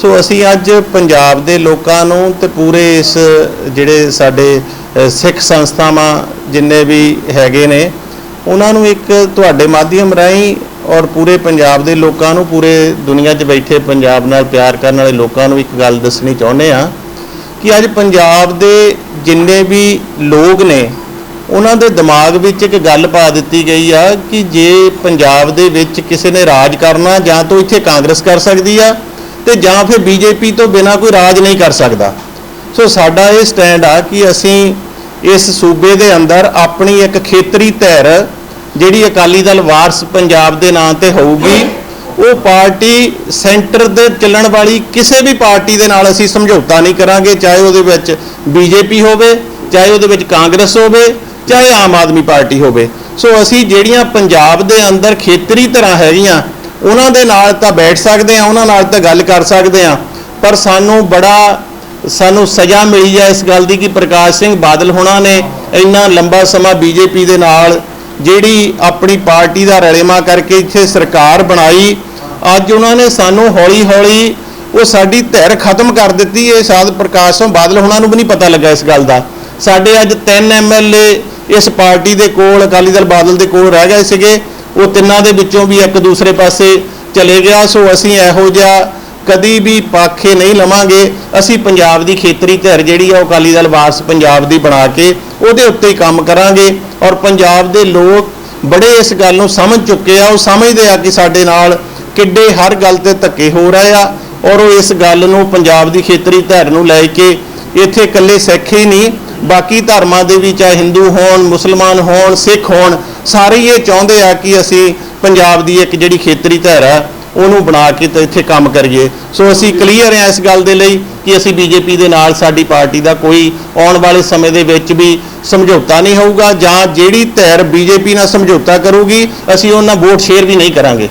ਸੋ ਅਸੀਂ ਅੱਜ ਪੰਜਾਬ ਦੇ ਲੋਕਾਂ ਨੂੰ ਤੇ ਪੂਰੇ ਇਸ, ਜਿਹੜੇ ਸਾਡੇ ਸਿੱਖ ਸੰਸਥਾਵਾਂ ਜਿੰਨੇ ਵੀ ਹੈਗੇ ਨੇ, ਉਹਨਾਂ ਨੂੰ ਇੱਕ ਤੁਹਾਡੇ ਮਾਧਿਅਮ ਰਾਹੀਂ ਔਰ ਪੂਰੇ ਪੰਜਾਬ ਦੇ ਲੋਕਾਂ ਨੂੰ, ਪੂਰੇ ਦੁਨੀਆ 'ਚ ਬੈਠੇ ਪੰਜਾਬ ਨਾਲ ਪਿਆਰ ਕਰਨ ਵਾਲੇ ਲੋਕਾਂ ਨੂੰ ਇੱਕ ਗੱਲ ਦੱਸਣੀ ਚਾਹੁੰਦੇ ਆ ਕਿ ਅੱਜ ਪੰਜਾਬ ਦੇ ਜਿੰਨੇ ਵੀ ਲੋਕ ਨੇ, ਉਹਨਾਂ ਦੇ ਦਿਮਾਗ ਵਿੱਚ ਇੱਕ ਗੱਲ ਪਾ ਦਿੱਤੀ ਗਈ ਆ ਕਿ ਜੇ ਪੰਜਾਬ ਦੇ ਵਿੱਚ ਕਿਸੇ ਨੇ ਰਾਜ ਕਰਨਾ ਜਾਂ ਤਾਂ ਇੱਥੇ ਕਾਂਗਰਸ ਕਰ ਸਕਦੀ ਆ ਤੇ ਜਾਂ ਫਿਰ ਬੀਜੇਪੀ ਤੋਂ ਬਿਨਾ ਕੋਈ ਰਾਜ ਨਹੀਂ ਕਰ ਸਕਦਾ। ਸੋ ਸਾਡਾ ਇਹ ਸਟੈਂਡ ਆ ਕਿ ਅਸੀਂ ਇਸ ਸੂਬੇ ਦੇ ਅੰਦਰ ਆਪਣੀ ਇੱਕ ਖੇਤਰੀ ਧਿਰ, ਜਿਹੜੀ ਅਕਾਲੀ ਦਲ ਵਾਰਸ ਪੰਜਾਬ ਦੇ ਨਾਂ ਤੇ ਹੋਊਗੀ, ਉਹ ਪਾਰਟੀ ਸੈਂਟਰ ਦੇ ਚੱਲਣ ਵਾਲੀ ਕਿਸੇ ਵੀ ਪਾਰਟੀ ਦੇ ਨਾਲ ਅਸੀਂ ਸਮਝੌਤਾ ਨਹੀਂ ਕਰਾਂਗੇ, ਚਾਹੇ ਉਹਦੇ ਵਿੱਚ ਬੀਜੇਪੀ ਹੋਵੇ, ਚਾਹੇ ਉਹਦੇ ਵਿੱਚ ਕਾਂਗਰਸ ਹੋਵੇ, ਚਾਹੇ ਆਮ ਆਦਮੀ ਪਾਰਟੀ ਹੋਵੇ। ਸੋ ਅਸੀਂ ਜਿਹੜੀਆਂ ਪੰਜਾਬ ਦੇ ਅੰਦਰ ਖੇਤਰੀ ਤਰ੍ਹਾਂ ਹੈਗੀਆਂ ਉਹਨਾਂ ਦੇ ਨਾਲ ਤਾਂ ਬੈਠ ਸਕਦੇ ਆ ਉਹਨਾਂ ਨਾਲ ਤਾਂ ਗੱਲ ਕਰ ਸਕਦੇ ਆ ਪਰ ਸਾਨੂੰ ਬੜਾ, ਸਾਨੂੰ ਸਜ਼ਾ ਮਿਲੀ ਹੈ ਇਸ ਗੱਲ ਦੀ ਕਿ ਪ੍ਰਕਾਸ਼ ਸਿੰਘ ਬਾਦਲ ਹੋਣਾ ਨੇ ਇੰਨਾ ਲੰਬਾ ਸਮਾਂ ਬੀਜੇਪੀ ਦੇ ਨਾਲ ਜਿਹੜੀ ਆਪਣੀ ਪਾਰਟੀ ਦਾ ਰਲੇਮਾ ਕਰਕੇ ਇੱਥੇ ਸਰਕਾਰ ਬਣਾਈ, ਅੱਜ ਉਹਨਾਂ ਨੇ ਸਾਨੂੰ ਹੌਲੀ-ਹੌਲੀ ਉਹ ਸਾਡੀ ਧਿਰ ਖਤਮ ਕਰ ਦਿੱਤੀ। ਇਹ ਸ਼ਾਇਦ ਪ੍ਰਕਾਸ਼ ਸਿੰਘ ਬਾਦਲ ਹੋਣਾ ਨੂੰ ਵੀ ਨਹੀਂ ਪਤਾ ਲੱਗਾ ਇਸ ਗੱਲ ਦਾ। ਸਾਡੇ ਅੱਜ ਤਿੰਨ ਐਮਐਲਏ ਇਸ ਪਾਰਟੀ ਦੇ ਕੋਲ, ਅਕਾਲੀ ਦਲ ਬਾਦਲ ਦੇ ਕੋਲ ਰਹਿ ਗਏ ਸੀਗੇ। ਉਹ ਤਿੰਨਾਂ ਦੇ ਵਿੱਚੋਂ ਵੀ ਇੱਕ ਦੂਸਰੇ ਪਾਸੇ ਚਲੇ ਗਿਆ। ਸੋ ਅਸੀਂ ਇਹੋ ਜਿਹਾ ਕਦੀ ਵੀ ਪਾਖੇ ਨਹੀਂ ਲਵਾਂਗੇ। ਅਸੀਂ ਪੰਜਾਬ ਦੀ ਖੇਤਰੀ ਧਿਰ ਜਿਹੜੀ ਆ, ਉਹ ਅਕਾਲੀ ਦਲ ਵਾਰਸ ਪੰਜਾਬ ਦੀ ਬਣਾ ਕੇ ਉਹਦੇ ਉੱਤੇ ਹੀ ਕੰਮ ਕਰਾਂਗੇ। ਔਰ ਪੰਜਾਬ ਦੇ ਲੋਕ ਬੜੇ ਇਸ ਗੱਲ ਨੂੰ ਸਮਝ ਚੁੱਕੇ ਆ। ਉਹ ਸਮਝਦੇ ਆ ਕਿ ਸਾਡੇ ਨਾਲ ਕਿੱਡੇ ਹਰ ਗੱਲ ਤੇ ਧੱਕੇ ਹੋ ਰਹੇ ਆ। ਔਰ ਉਹ ਇਸ ਗੱਲ ਨੂੰ ਪੰਜਾਬ ਦੀ ਖੇਤਰੀ ਧਿਰ ਨੂੰ ਲੈ ਕੇ ਇੱਥੇ ਇਕੱਲੇ ਸਿੱਖ ਹੀ ਨਹੀਂ ਬਾਕੀ ਧਰਮਾਂ ਦੇ ਵੀ ਚਾਹੇ ਹਿੰਦੂ ਹੋਣ, ਮੁਸਲਮਾਨ ਹੋਣ, ਸਿੱਖ ਹੋਣ, ਸਾਰੇ ਹੀ ਇਹ ਚਾਹੁੰਦੇ ਆ ਕਿ ਅਸੀਂ ਪੰਜਾਬ ਦੀ ਇੱਕ ਜਿਹੜੀ ਖੇਤਰੀ ਧਿਰ ਆ ਉਹਨੂੰ ਬਣਾ ਕੇ ਤੇ ਇੱਥੇ ਕੰਮ ਕਰੀਏ। ਸੋ ਅਸੀਂ ਕਲੀਅਰ ਹਾਂ ਇਸ ਗੱਲ ਦੇ ਲਈ ਕਿ ਅਸੀਂ ਬੀਜੇਪੀ ਦੇ ਨਾਲ ਸਾਡੀ ਪਾਰਟੀ ਦਾ ਕੋਈ ਆਉਣ ਵਾਲੇ ਸਮੇਂ ਦੇ ਵਿੱਚ ਵੀ ਸਮਝੌਤਾ ਨਹੀਂ ਹੋਊਗਾ ਜਾਂ ਜਿਹੜੀ ਧਿਰ ਬੀਜੇਪੀ ਨਾਲ ਸਮਝੌਤਾ ਕਰੂਗੀ, ਅਸੀਂ ਉਹਨਾਂ ਵੋਟ ਸ਼ੇਅਰ ਵੀ ਨਹੀਂ ਕਰਾਂਗੇ।